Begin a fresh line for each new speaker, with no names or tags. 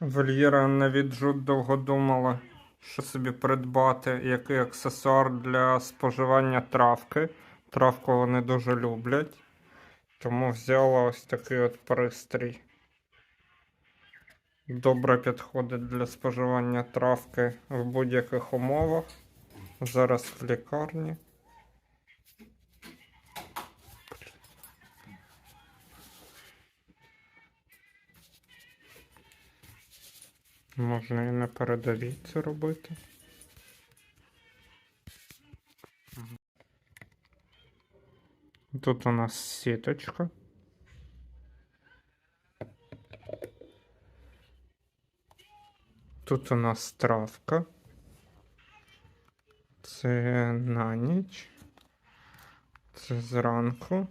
Вольєра на віджут довго думала, що собі придбати, який аксесуар для споживання травки. Травку вони дуже люблять. Тому взяла ось такий от пристрій. Добре підходить для споживання травки в будь-яких умовах. Зараз в лікарні. Можна і на передовій це робити. Тут у нас сіточка. Тут у нас травка. Це на ніч. Це зранку.